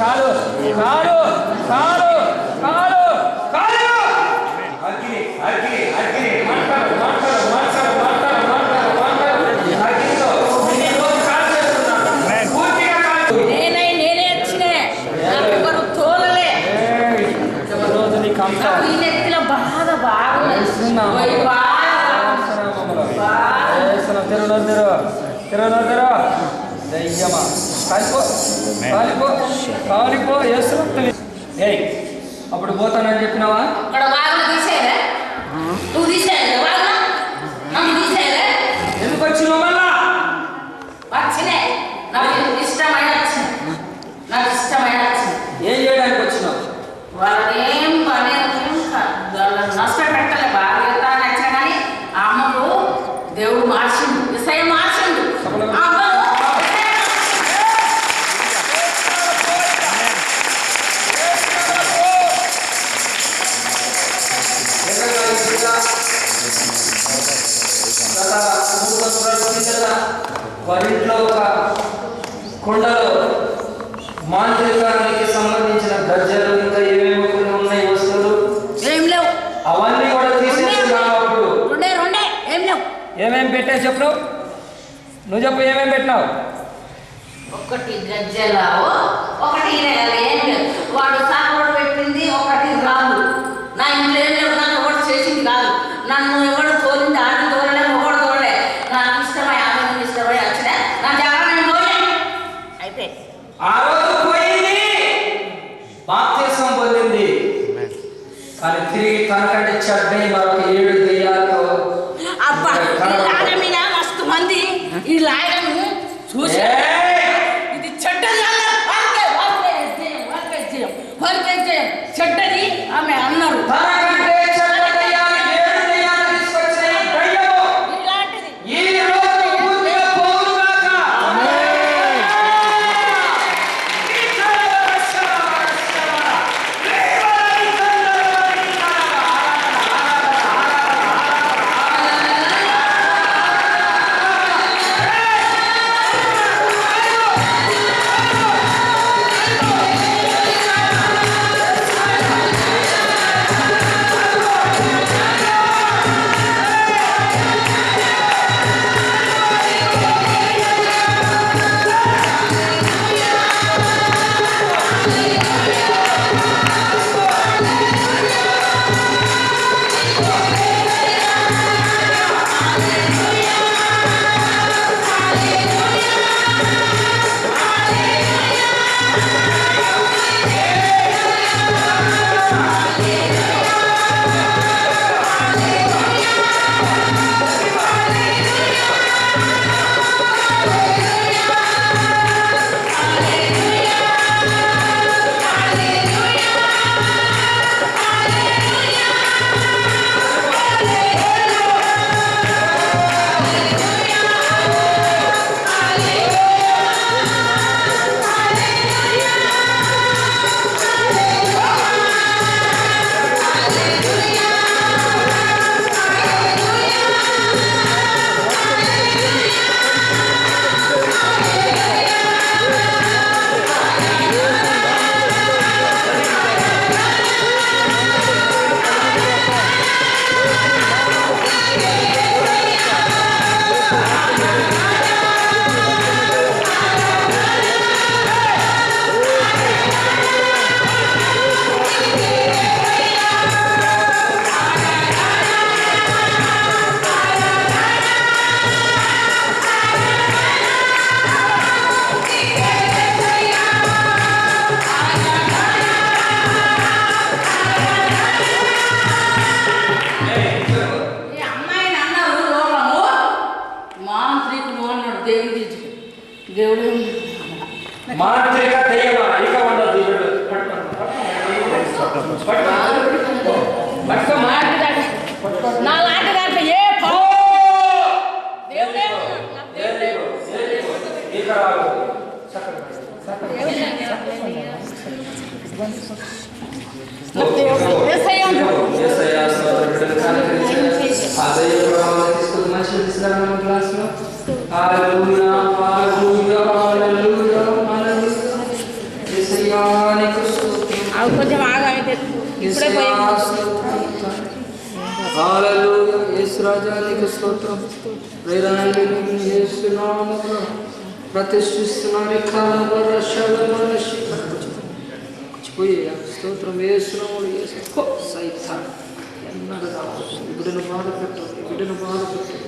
కాలు కాలు నాకు ఈ నెత్తిలో బాధ బాగుంది. వేస్తున్నాం. తిరునోరు తిరు. తిరునోరు తిరు. దయ్యమా. కాలిపో. కాలిపో. కాలిపో. తెలి- ఏయ్ అప్పుడు పోతానని చెప్పినావా? అక్కడ వాగులు తీసేయలే నువ్వు తీసేయలే వాగులు. నన్ను తీసేయలే ఎందుకు వచ్చినావు మళ్ళా? వచ్చినే నాకు వారింట్లో ఒక కొండలో మాంత్రికానికి సంబంధించిన గజ్జలు ఇంకా ఏమేమి ఉన్నాయి వస్తువులు. ఏం లేవు. అవన్నీ కూడా తీసేస్తున్నావు అప్పుడు? రెండే రెండే ఏం లేవు. ఏమేమి పెట్టావు చెప్పు? నువ్వు చెప్పు ఏమేమి పెట్టినావు? ఒకటి గజ్జలావు ఒకటి వాడు సాగుడు పెట్టింది ఒకటి రాదు నా ఇంట్లో ఏం లేవు నన్ను ఎవడు చేసింది కాదు నన్ను ఎవడు తోలింది ఆడి తోలలే ఒకడు తోలలే నాకు ఇష్టమై ఆమె ఇష్టమై వచ్చిన నా జాగ్రత్త నేను తోలే అయిపోయి ఆ రోజు పోయింది బాప్తీసం పొందింది కానీ తిరిగి తనకంటే చెడ్డ మరొక దేవుడు మాంత్రిక దెయ్యమా ఇక ఉండదు వీడు. పట్టుకో, పట్టుకో, పట్టుకో. పట్టుకో, మా- లాంటి దాంట్లో నా లాంటి దాంట్లో ఏ దైవ తీసుకొని మంచిగా తీసుకురాను క్లాస్లో और ऊपर जब आग आए थे। टुकड़े पड़े हालेलुया इस राजा ने को स्तोत्र। प्रेरणा लेने यीशु नाम का प्रतिष्ठित सुनाने का वर्षा वर्षा कुछ कोई है? स्तोत्र यीशु नाम यीशु। को सही था। ಬಿಡಲು ಬಾಧಪಟ್ಟು ಬಿಡಲು ಬಾಧಪಟ್ಟು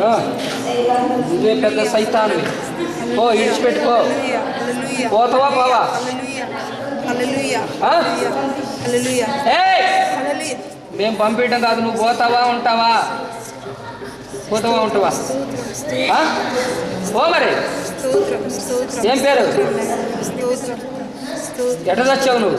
నువ్వే పెద్ద సైతాన్వి. ఓ ఇడిచిపెట్టుకో పోతావా పోవా! మేము పంపించడం కాదు నువ్వు పోతావా ఉంటావా? పోతావా ఉంటావా? ఓ మరి. ఏం పేరు? ఎట్లా తెచ్చావు నువ్వు?